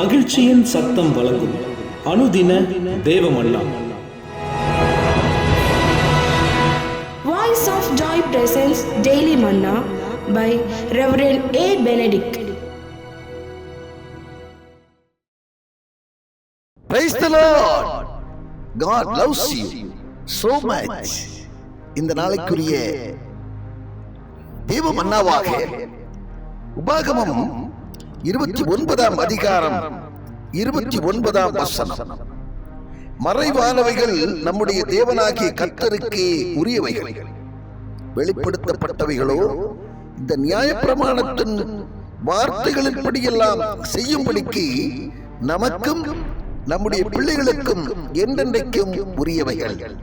மகிழ்ச்சியின் சத்தம் வழங்கும் அனுதின தேவமன்னா Voice of Joy presents Daily Manna by Reverend A. Benedict. Praise the Lord. God loves you so much. இந்த நாளைக்குரிய தேவ மன்னாவாக உபாகமம் இருபத்தி ஒன்பதாம் அதிகாரம் இருபத்தி ஒன்பதாம் வசனம். மறைவானவைகள் நம்முடைய தேவனாகிய கர்த்தருக்கு உரியவைகள். வெளிப்படுத்தப்பட்டவைகளோ இந்த நியாயப்பிரமாணத்தின் வார்த்தைகளின்படியெல்லாம் செய்யும்படிக்கு நமக்கும் நம்முடைய பிள்ளைகளுக்கும் என்றென்றைக்கும் உரியவைகள்.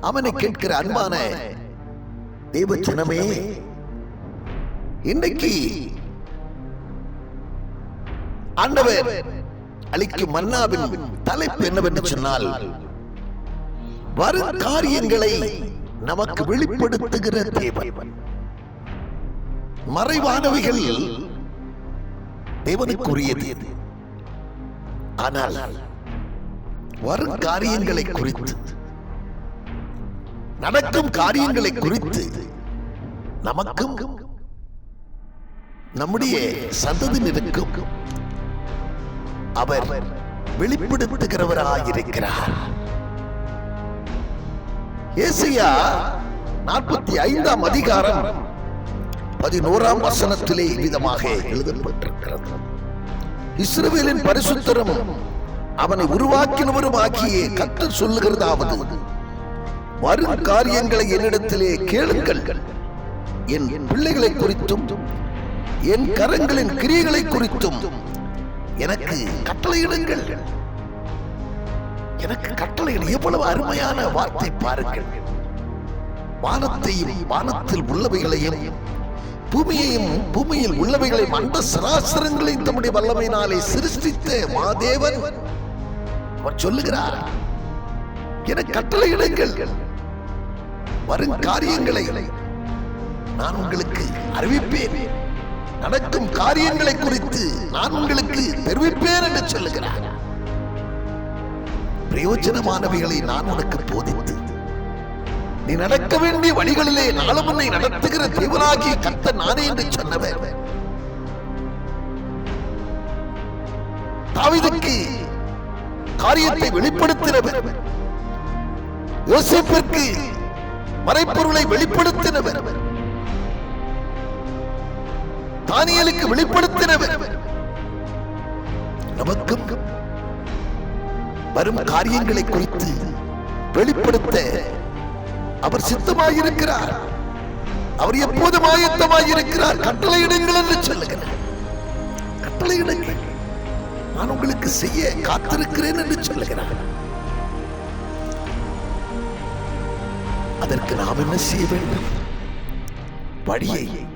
அவனை கேட்கிற அன்பான தேவச்சனமே இன்றைக்கு ஆண்டவர் அளிக்கும் மன்னாவின் தலைப்பு என்னவென்று சொன்னால் வரும் காரியங்களை நமக்கு வெளிப்படுத்துகிற தேவன். மறைவானவைகள் தேவனுக்குரியது ஆனால் வரும் காரியங்களை குறித்து நடக்கும் காரியங்களை குறித்து நமக்கும் நம்முடைய சந்ததியினருக்கும் அவர் வெளிப்படுத்துகிறவராயிருக்கிறார். ஏசியா நாற்பத்தி ஐந்தாம் அதிகாரம் பதினோராம் வசனத்திலே விதமாக எழுதப்பட்டிருக்கிறது. இஸ்ரவேலின் பரிசுத்தரும் அவனை உருவாக்கினவரும் ஆகிய கர்த்தர் சொல்லுகிறதாவது வரும் காரியங்களை என்னிடத்திலே கேளுங்கள். என் பிள்ளைகளை குறித்தும் என் கரங்களின் கிரியைகளை குறித்தும் எனக்கு கட்டளையிடுங்கள் எனக்கு கட்டளையிட எவ்வளவு அருமையான வார்த்தை பாருங்கள். வானத்தையும் வானத்தில் உள்ளவைகளையும் பூமியையும் பூமியில் உள்ளவைகளையும் அந்த சராசரங்களையும் தம்முடைய வல்லமையினாலே சிருஷ்டித்த மாதேவன் அவர் சொல்லுகிறார் என கட்டளையிடுங்கள் வரும் காரியங்களை நான் உங்களுக்கு அறிவிப்பேன். நடக்கும் காரியங்களை குறித்து நான் உங்களுக்கு தெரிவிப்பேன் என்று சொல்லுகிறார். பிரயோஜனமானவைகளை நான் உனக்கு போதித்து நீ நடக்க வேண்டிய வழிகளிலே நாளும் உன்னை நடத்துகிற தேவனாகிய கத்த நானே என்று சொன்னவர். தாவிதுக்கு காரியத்தை வெளிப்படுத்தினவர். யோசிப்பிற்கு மறைப்பொருளை வெளிப்படுத்தினவர். தானியலுக்கு வெளிப்படுத்தினவர். நமக்கும் வரும் காரியங்களை குறித்து வெளிப்படுத்த அவர் சித்தமாயிருக்கிறார். அவர் எப்போதும் ஆயத்தமாயிருக்கிறார். கட்டளையிடுங்கள் என்று சொல்லுகிறார். கட்டளையிடுங்கள் நான் உங்களுக்கு செய்ய காத்திருக்கிறேன் என்று சொல்லுகிறார். அதற்கு நாம் என்ன செய்ய வேண்டும்? வழியை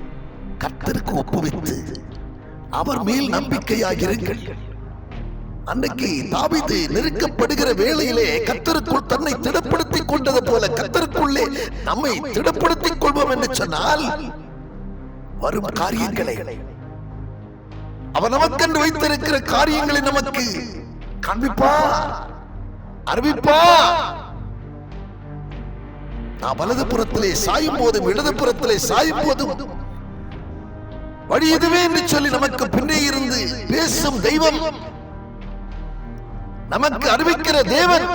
கர்த்தருக்கு ஒப்புவித்து அவர் மேல் நம்பிக்கையாயிருங்கள். அன்னைக்கு தாவிது நெருக்கப்படுகிற வேளையிலே கத்தருக்குள் தன்னை திடப்படுத்திக் கொண்டது போல கத்தருக்குள்ளே நம்மை திடப்படுத்திக் கொள்வோம் என்று சொன்னால் வரும் காரியங்களை. அவர் நமக்கென்று வைத்திருக்கிற காரியங்களை நமக்கு காண்பிப்பா அறிவிப்பா. நான் வலது புறத்திலே சாயும் போதும் இடது புறத்திலே சாயும் போதும் வழி இதுவே என்று சொல்லி நமக்கு பின்னே இருந்து பேசும் தெய்வம். நமக்கு அறிவிக்கிற தேவன்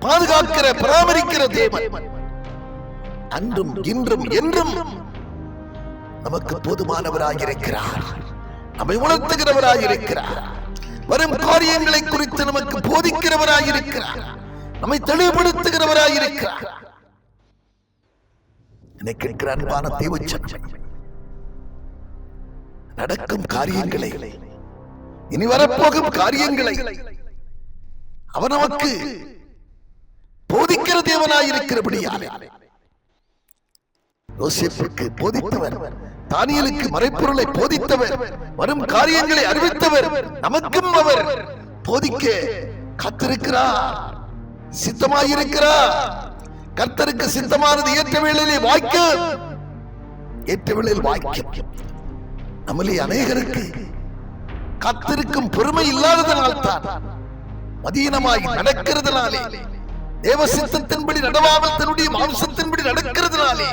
பாதுகாக்கிற பராமரிக்கிற தேவன். அன்றும் இன்றும் என்றும் நமக்கு போதுமானவராயிருக்கிறார். நம்மை உணர்த்துகிறவராயிருக்கிறார். வரும் காரியங்களை குறித்து நமக்கு போதிக்கிறவராயிருக்கிறார். நம்மை தெளிவுபடுத்துகிறவராயிருக்கிறார். என்னை கேட்கிற அன்பான தேவச்சனம் நடக்கும் காரியங்களை. இனி வரப்போகும் காரியங்களை. நமக்கு போதிக்கிற தேவனாயிருக்கிறபடியால். யோசேப்புக்கு போதித்தவர். தானியலுக்கு மறைப்பொருளை போதித்தவர். வரும் காரியங்களை அறிவித்தவர். நமக்கும் அவர் போதிக்க காத்திருக்கிறார். சித்தமாயிருக்கிறார். கர்த்தருக்கு சித்தமானது ஏற்ற வேளையிலே வாய்க்கும் ஏற்ற வேளையில் வாய்க்கும் நம்மளே அநேகருக்கு காத்திருக்கும் பொறுமை இல்லாததனால் தான் மதீனமாய் நடக்கிறதுனாலே தேவ சித்தத்தின்படி நடவாமல் தன்னுடைய மாம்சத்தின்படி நடக்கிறதுனாலே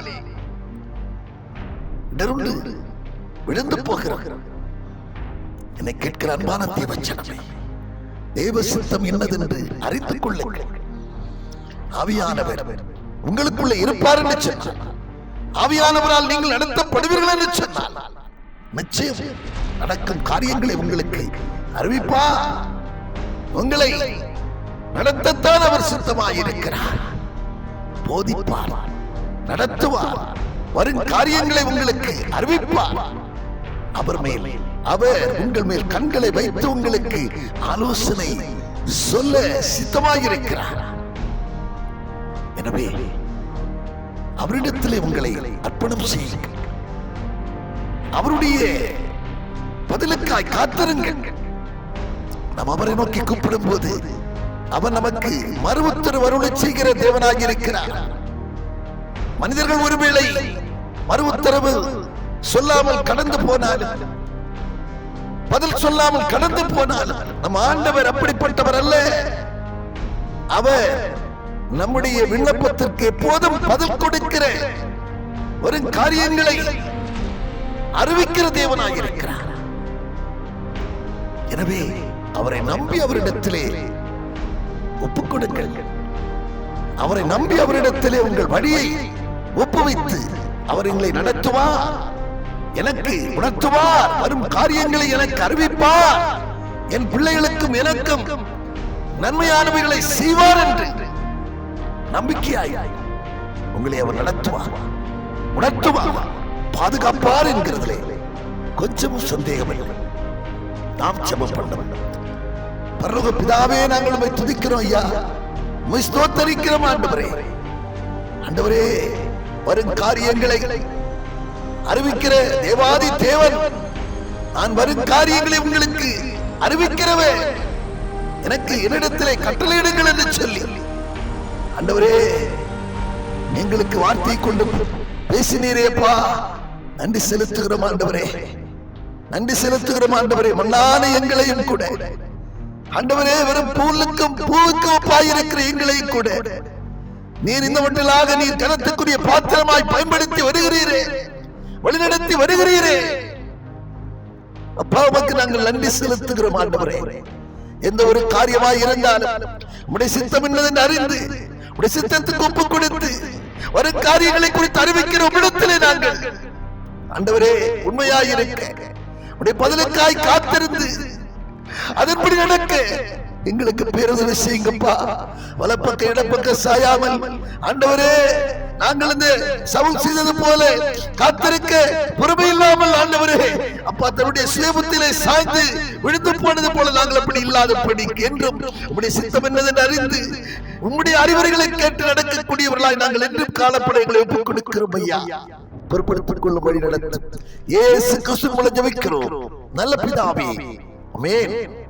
நெருண்டு விழுந்து போகிறார் என்னை கேட்கிற அன்பான தேவச்சனமே தேவ சித்தம் என்னதென்று அறிந்து கொள்ளுங்கள். ஆவியானவர் உங்களுக்குள்ள இருப்பார் என்று சொன்னார். ஆவியானவரால் நீங்கள் நடத்தப்படுவீர்கள் என்று சொன்னார். நிச்சயம். நடக்கும் காரியங்களை உங்களுக்கு அறிவிப்பா. உங்களை நடத்தத்தான் அவர் சுத்தமாயிருக்கிறார். போதிப்பார் நடத்துவார் வரும் காரியங்களை உங்களுக்கு அறிவிப்பார். அவர் மேல் அவர் உங்கள் மேல் கண்களை வைத்து உங்களுக்கு ஆலோசனை சொல்ல சித்தமாயிருக்கிறார். எனவே அவரிடத்திலே உங்களை அர்ப்பணம் செய்யுங்கள். அவருடைய பதிலுக்காய் காத்திருங்கள். நாம் அவரை நோக்கி கூப்பிடும் போது அவர் நமக்கு மறு வருளை செய்கிற தேவனாக இருக்கிறார். மனிதர்கள் ஒருவேளை மறு உத்தரவு சொல்லாமல் கடந்து போனாலும் பதில் சொல்லாமல் கடந்து போனாலும் நம் ஆண்டவர் அப்படிப்பட்டவர் அல்ல. அவர் நம்முடைய விண்ணப்பத்திற்கு எப்போதும் பதில் கொடுக்கிற வரும் காரியங்களை அறிவிக்கிற தேவனாக இருக்கிறார் எனவே அவரை நம்பி அவரிடத்திலே ஒப்புக் கொடுங்கள் அவரை நம்பி அவரிடத்திலே உங்கள் வழியை ஒப்புவித்து அவர் எங்களை நடத்துவார். எனக்கு உணர்த்துவார். வரும் காரியங்களை எனக்கு அறிவிப்பார். என் பிள்ளைகளுக்கும் எனக்கும் நன்மையானவைகளை செய்வார் என்று நம்பிக்கையாய் உங்களை அவர் நடத்துவார். உணர்த்துவார். பாதுகாப்பார் என்கிறதிலே கொஞ்சமும் சந்தேகம் இல்லை நாம் ஜெபம் பண்ண வேண்டும் பரலோக பிதாவே நாங்கள் உண்மை துதிக்கிறோம் ஐயா. உண்மை ஸ்தோத்தரிக்கிறோம் ஆண்டவரே. ஆண்டவரே வரும் காரியங்களை அறிவிக்கிற தேவாதி தேவன் நான் வரும் காரியங்களை உங்களுக்கு அறிவிக்கிறவே எனக்கு என்னிடத்திலே கட்டளையிடுங்கள் என்று சொல்லி. ஆண்டவரே எங்களுக்கு வார்த்தை கொண்டு பேசினீரேப்பா. நன்றி செலுத்துகிறோம் ஆண்டவரே. நன்றி செலுத்துகிறோம் ஆண்டவரே. மண்ணான எங்களையும் கூட. ஆண்டவரே வெறும் பூலுக்கும் பூவுக்கும் ஒப்பாயிருக்கிற எங்களையும் கூட. நீர் இந்த மட்டிலாக நீர் கனத்துக்குரிய பாத்திரமாய் பயன்படுத்தி வருகிறீரே. வழிநடத்தி வருகிறீரே. அப்பா உமக்கு நாங்கள் நன்றி செலுத்துகிறோம் ஆண்டவரே. எந்த ஒரு காரியமாய் இருந்தாலும் உடைய சித்தம் என்னதென்று அறிந்து உடைய சித்தத்துக்கு ஒப்பு கொடுத்து வரும் காரியங்களை குறித்து அறிவிக்கிற உம்மிடத்திலே நாங்கள் ஆண்டவரே உண்மையாயிருக்க உடைய பதிலுக்காய் காத்திருந்து அதன்படி நடக்க. எங்களுக்கு பேருதவி செய்யுங்கப்பா. வலப்பக்க இடப்பக்க சாயாமல். ஆண்டவரே நாங்கள் இந்த சவுல் செய்தது போல காத்திருக்க பொறுமை இல்லாமல் ஆண்டவரே அப்பா தன்னுடைய சுயபத்திலே சாய்ந்து விழுந்து போனது போல நாங்கள் அப்படி இல்லாதபடி என்றும் உம்முடைய சித்தம் என்னதென்று அறிந்து உம்முடைய அறிவுரைகளை கேட்டு நடக்கக்கூடியவர்களாய் நாங்கள் என்றும் காலப்பட எங்களை ஒப்புக் கொடுக்கிறோம் ஐயா. பொறுப்படுத்திக் கொள்ளும் வழி நடத்தும் ஏசு கிறிஸ்து மூலம் ஜெபிக்கிறோம். நல்ல பிதாவே. ஆமென்.